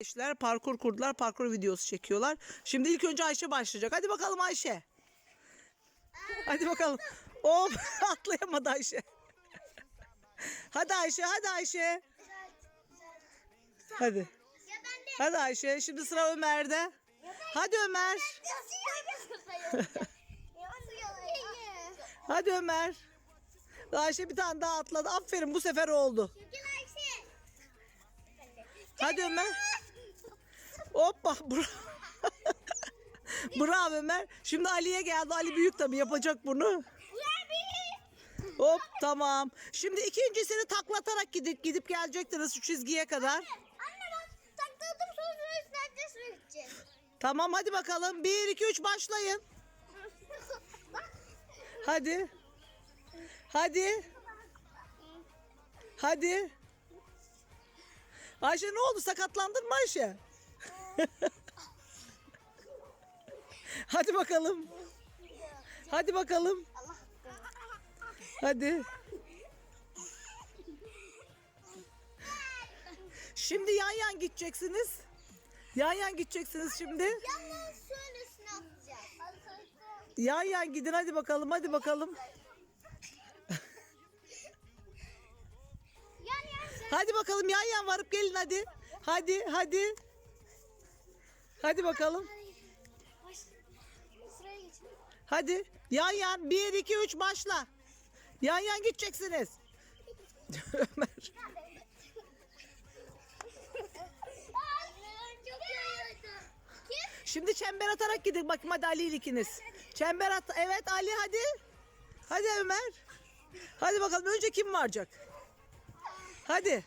Eşler parkur kurdular, parkur videosu çekiyorlar. Şimdi ilk önce Ayşe başlayacak. Hadi bakalım Ayşe. Hadi bakalım. Hop atlayamadı Ayşe. Hadi Ayşe, hadi Ayşe. Hadi. Hadi Ayşe. Şimdi sıra Ömer'de. Hadi Ömer. Hadi Ömer. Ayşe bir tane daha atladı. Aferin bu sefer oldu. Hadi Ömer. Hoppa. Bravo. Ömer. Şimdi Ali'ye geldi. Ali büyük tabii yapacak bunu. Hop tamam. Şimdi ikincisini taklatarak gidip gidip gelecektiniz şu çizgiye kadar. Anne bak taktırdım sonra üstlerce su içeceğim. Tamam hadi bakalım. 1 2 3 başlayın. Hadi. Hadi. Hadi. Ayşe ne oldu? Sakatlandın mı Ayşe? Hadi bakalım. Hadi bakalım. Hadi. Şimdi yan yan gideceksiniz. Yan yan gideceksiniz şimdi. Atacağız. Yan yan gidin hadi bakalım hadi bakalım. Hadi bakalım yan yan varıp gelin hadi. Hadi hadi. Hadi bakalım. Hadi. Yan yan 1 2 3 başla. Yan yan gideceksiniz. Ömer. Şimdi çember atarak gidin bakayım hadi Ali ikiniz. Çember at. Evet Ali hadi. Hadi Ömer. Hadi bakalım önce kim varacak? Hadi.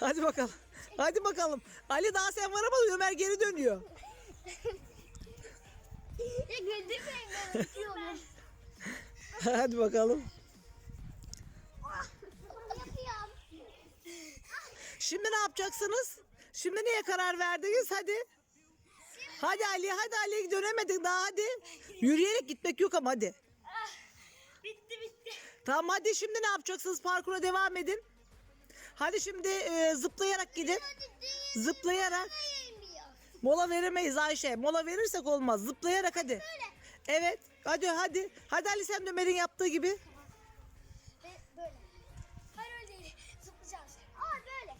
Hadi bakalım. Hadi bakalım. Ali daha sen varamadın Ömer geri dönüyor. Ya güldürmeyin ben uçuyorum. hadi bakalım. Şimdi ne yapacaksınız? Şimdi neye karar verdiniz? Hadi. Hadi Ali, hadi Ali dönemedin daha hadi. Yürüyerek gitmek yok ama hadi. Bitti bitti. Tamam hadi şimdi ne yapacaksınız? Parkura devam edin. Hadi şimdi e, zıplayarak gidin. Zıplayarak. Mola veremeyiz Ayşe. Mola verirsek olmaz. Zıplayarak hadi. Evet. Hadi hadi. Hadi Ali sen de Ömer'in yaptığı gibi. Ve böyle. Hayır öyle değil. Zıplayacağız. Aa böyle.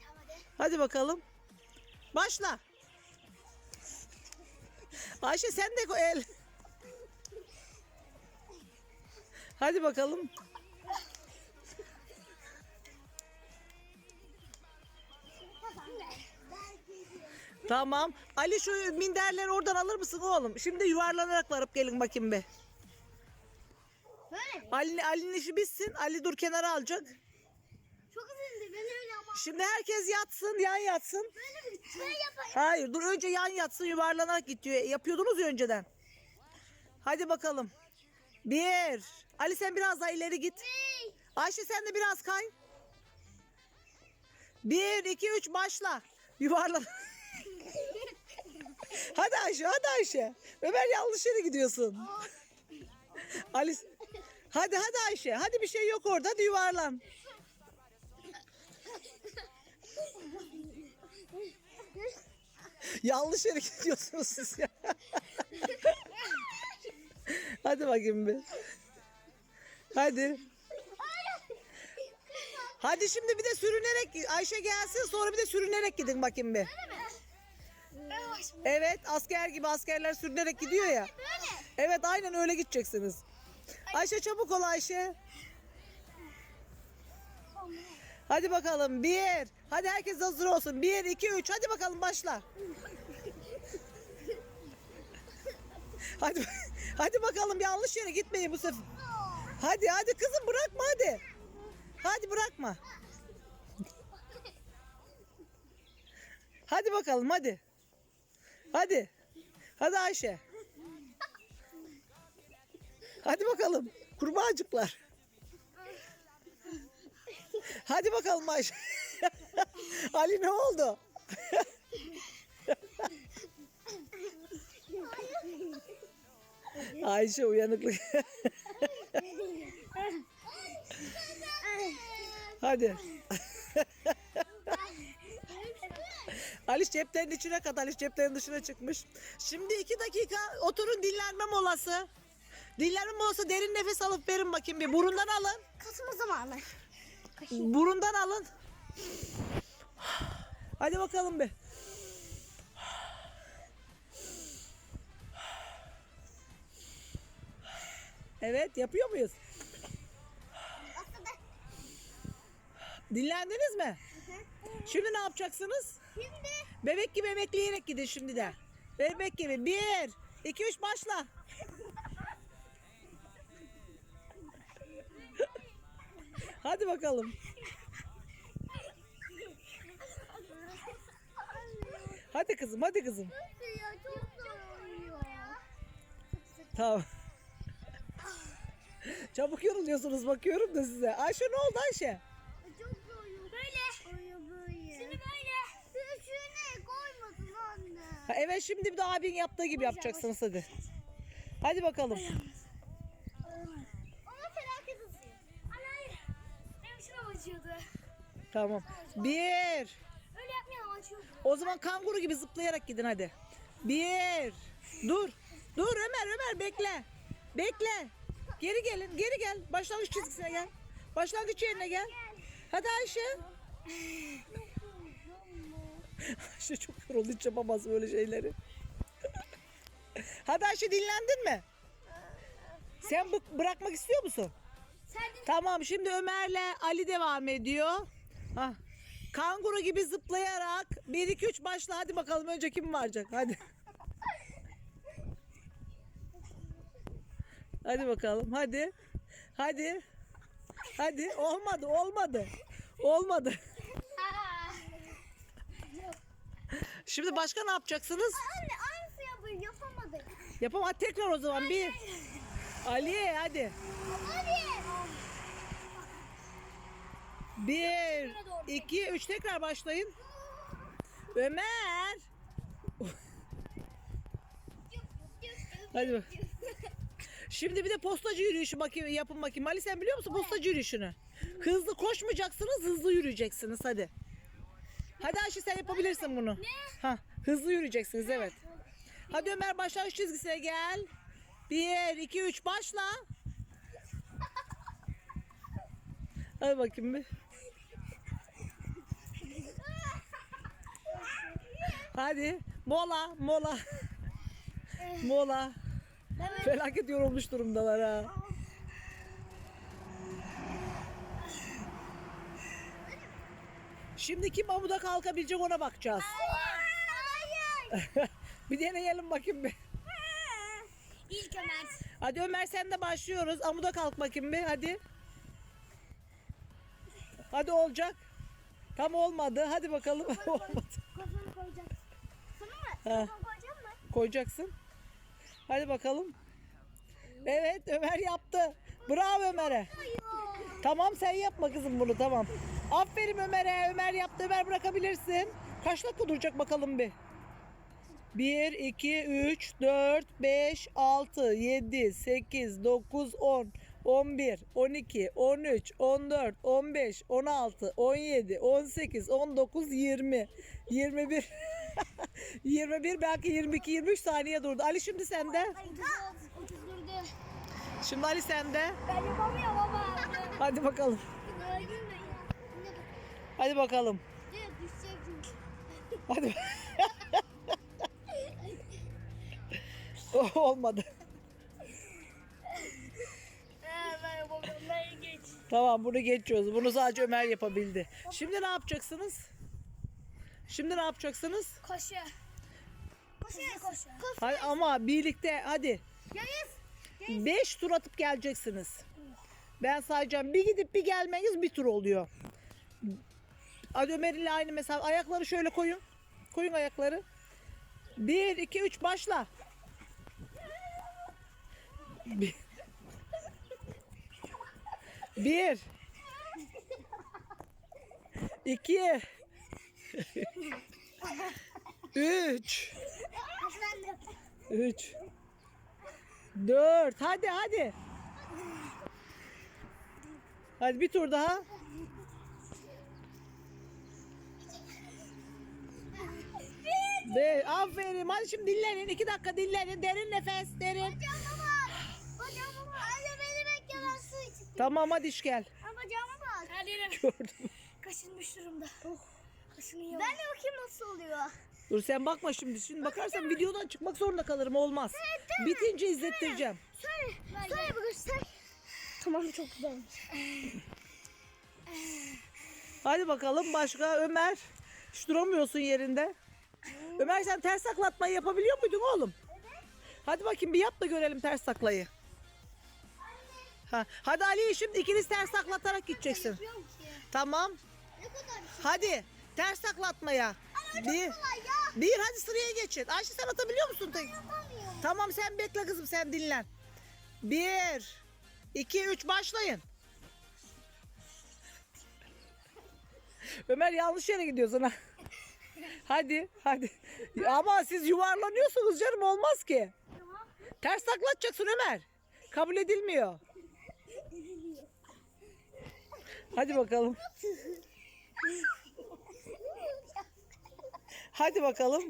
Tamam hadi. Hadi bakalım. Başla. Ayşe sen de el. Hadi bakalım. Tamam. Ali şu minderleri oradan alır mısın oğlum? Şimdi yuvarlanarak varıp gelin bakayım be. Böyle. Ali, Ali'nin işi bitsin. Ali dur kenara alacak. Çok hızlı ben öyle ama. Şimdi herkes yatsın, yan yatsın. Böyle mi? Ben yapayım. Hayır dur önce yan yatsın yuvarlanarak gidiyor. Yapıyordunuz ya önceden. Hadi bakalım. Bir. Ali sen biraz daha ileri git. Hey. Ayşe sen de biraz kay. Bir, iki, üç başla. Yuvarlan. hadi Ayşe hadi Ayşe. Ömer yanlış yere gidiyorsun. Ali Hadi hadi Ayşe. Hadi bir şey yok orada. Hadi yuvarlan. Yanlış yere gidiyorsunuz siz ya. Hadi bakayım bir. Hadi. Hadi şimdi bir de sürünerek Ayşe gelsin sonra bir de sürünerek gidin bakayım bir. Evet asker gibi askerler sürünerek gidiyor ya. Böyle. Evet aynen öyle gideceksiniz. Ayşe çabuk ol Ayşe. Hadi bakalım bir. Hadi herkes hazır olsun. Bir, iki, üç. Hadi bakalım başla. hadi, hadi bakalım yanlış yere gitmeyin bu sefer. Hadi hadi kızım bırakma hadi. Hadi bırakma. Hadi bakalım hadi. Hadi. Hadi Ayşe. Hadi bakalım. Kurbağacıklar. Hadi bakalım Ayşe. Ali ne oldu? Ayşe uyanıklık. Hadi. Aliş ceplerin içine kat. Aliş ceplerin dışına çıkmış. Şimdi iki dakika oturun dinlenme molası. Dinlenme molası derin nefes alıp verin bakayım bir. Burundan alın. Kasma zamanı. Burundan alın. Hadi bakalım bir. Evet yapıyor muyuz? Dinlendiniz mi? Şimdi ne yapacaksınız? Şimdi Bebek gibi emekleyerek gidin şimdi de. Bebek gibi. Bir, iki, üç başla. Hadi bakalım. Hadi kızım, hadi kızım. ya çok zor oluyor. Tamam. Çabuk yoruluyorsunuz bakıyorum da size. Ayşe ne oldu Ayşe? Çok zor oluyor. Böyle. Oluyor böyle. Şimdi böyle. Üstüne koymadın anne. Ha, evet şimdi bir de abin yaptığı gibi yapacaksınız hadi. Hadi bakalım. Ona felaket. Benim acıyordu. Tamam. Bir. Öyle yapmayalım acıyordu. O zaman kanguru gibi zıplayarak gidin hadi. Bir. Dur. Dur Ömer Ömer bekle. Bekle. Geri gelin geri gel. Başlangıç çizgisine gel. Başlangıç yerine gel. Hadi Ayşe. Ayşe çok yoruldu hiç yapamaz böyle şeyleri. Hadi Ayşe dinlendin mi? Sen bu bırakmak istiyor musun? Tamam şimdi Ömer'le Ali devam ediyor. Ha. Kanguru gibi zıplayarak 1 2 3 başla hadi bakalım önce kim varacak hadi. Hadi bakalım hadi. Hadi. Hadi olmadı olmadı. Olmadı. Şimdi başka ne yapacaksınız? Anne aynısı yapıyor yapamadık. Yapalım hadi tekrar o zaman bir. Ali hadi. Hadi. Bir, iki, üç tekrar başlayın. Ömer. Hadi bak. Şimdi bir de postacı yürüyüşü bakayım, yapın bakayım. Ali sen biliyor musun postacı yürüyüşünü? Hızlı koşmayacaksınız, hızlı yürüyeceksiniz hadi. Hadi Ayşe sen yapabilirsin bunu. Ha, hızlı yürüyeceksiniz evet. Hadi Ömer başlangıç çizgisine gel. Bir, iki, üç başla. Hadi bakayım bir. Hadi mola mola. mola. Felaket yorulmuş durumdalar ha. Şimdi kim amuda kalkabilecek ona bakacağız. Hayır. bir deneyelim bakayım bir. İlk Ömer. Hadi Ömer sen de başlıyoruz. Amuda kalk bakayım bir hadi. Hadi olacak. Tam olmadı. Hadi bakalım. olmadı. Kafanı koyacaksın. Sana mı? Koyacağım mı? Koyacaksın. Hadi bakalım. Evet Ömer yaptı. Bravo Ömer'e. Tamam sen yapma kızım bunu tamam. Aferin Ömer'e. Ömer yaptı. Ömer bırakabilirsin. Kaç dakika duracak bakalım bir. 1, 2, 3, 4, 5, 6, 7, 8, 9, 10, 11, 12, 13, 14, 15, 16, 17, 18, 19, 20, 21, 21 belki 22, 23 saniye durdu. Ali şimdi sende. Ay, ucuz, ucuz durdu. Şimdi Ali sende. Ben yapamıyorum ama. Hadi bakalım. Öldüm ben ya. Ne bak. Hadi bakalım. Direkt düşecek çünkü. Hadi. Oh, Olmadı. ben yapamıyorum. Ben geç. Tamam bunu geçiyoruz. Bunu sadece Ömer yapabildi. Şimdi ne yapacaksınız? Şimdi ne yapacaksınız? Koşu. Koşu. Koşu. Hadi, ama birlikte hadi. Yayız. 5 tur atıp geleceksiniz. Ben sayacağım. Bir gidip bir gelmeniz bir tur oluyor. Hadi Ömer'le aynı mesela. Ayakları şöyle koyun. Koyun ayakları. 1, 2, 3 başla. Bir. Bir. İki. Üç. Üç. Dört. Hadi hadi. Hadi bir tur daha. De, aferin. Hadi şimdi dinlenin. iki dakika dinlenin. Derin nefes. Derin. Bacağıma bak. Bacağıma bak. Anne beni bekle ben su içeyim. Tamam hadi iş gel. Ama bacağıma bak. Hadi Gördüm. Kaşınmış durumda. Oh. Kaşınıyor. Ben de bakayım nasıl oluyor. Dur sen bakma şimdi. Şimdi bakarsan videodan çıkmak zorunda kalırım. Olmaz. Bitince izlettireceğim. Söyle. Söyle bu göster. Tamam çok güzel. Hadi bakalım başka Ömer. Hiç duramıyorsun yerinde. Ömer sen ters taklatmayı yapabiliyor muydun oğlum? Hadi bakayım bir yap da görelim ters taklayı. Ha, hadi Ali şimdi ikiniz ters taklatarak gideceksin. Ki. Tamam. Ne kadar Hadi ters taklatmaya. Bir, bir hadi sıraya geçin. Ayşe sen atabiliyor musun? tek? Yapamıyorum. Tamam sen bekle kızım sen dinlen. Bir, iki, üç başlayın. Ömer yanlış yere gidiyorsun ha. Hadi hadi. Ama siz yuvarlanıyorsunuz canım olmaz ki. Ters taklatacaksın Ömer. Kabul edilmiyor. Hadi bakalım. Hadi bakalım.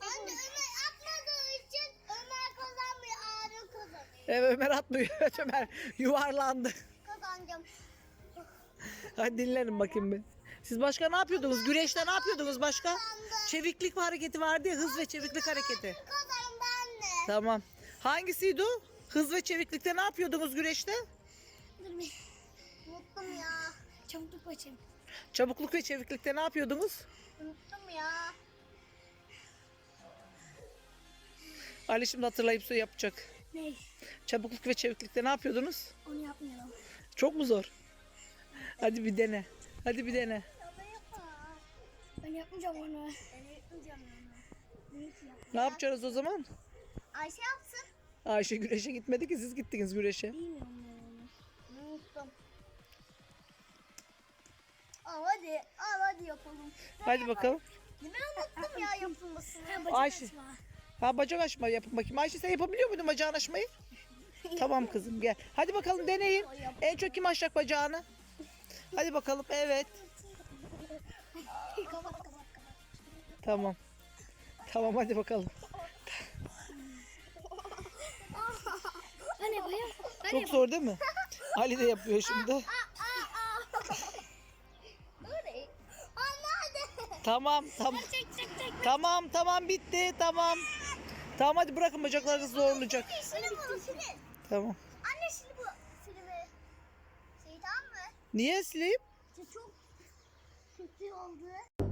Anne Ömer atmadığı için Ömer kazanmıyor. Ağrı kazanıyor. Evet Ömer atlıyor. Evet Ömer yuvarlandı. Kazanacağım. Hadi dinlenin bakayım bir. Siz başka ne yapıyordunuz? Güreşte ne yapıyordunuz başka? Çeviklik hareketi vardı ya hız ve çeviklik hareketi. Tamam. Hangisiydi o? Hız ve çeviklikte ne yapıyordunuz güreşte? Dur bir. Unuttum ya. Çabuk açayım. Çabukluk ve çeviklikte ne yapıyordunuz? Unuttum ya. Ali şimdi hatırlayıp su yapacak. Ne? Çabukluk ve çeviklikte ne yapıyordunuz? Onu yapmayalım. Çok mu zor? Hadi bir dene. Hadi bir dene. Ben yapmayacağım onu. Ben yapmayacağım onu. Ne yapacağız o zaman? Ayşe yapsın. Ayşe güreşe gitmedi ki siz gittiniz güreşe. Bilmiyorum ben onu. Unuttum. Al hadi. Al hadi yapalım. Hadi bakalım. Ben unuttum ya yapılmasını. Ayşe. Ha bacak açma yapın bakayım. Ayşe sen yapabiliyor muydun bacağını açmayı? tamam kızım gel. Hadi bakalım deneyin. En çok kim açacak bacağını? Hadi bakalım evet. Tamam. Tamam hadi bakalım. Yapayım. Ben Çok zor değil mi? Ali de yapıyor şimdi. Anne. Tamam tamam. Tamam tamam bitti tamam. Tamam hadi bırakın bacaklarınız zorlayacak. Tamam. Anne şimdi bu filmi. Şey tamam mı? Niye sileyim? Çok kötü oldu.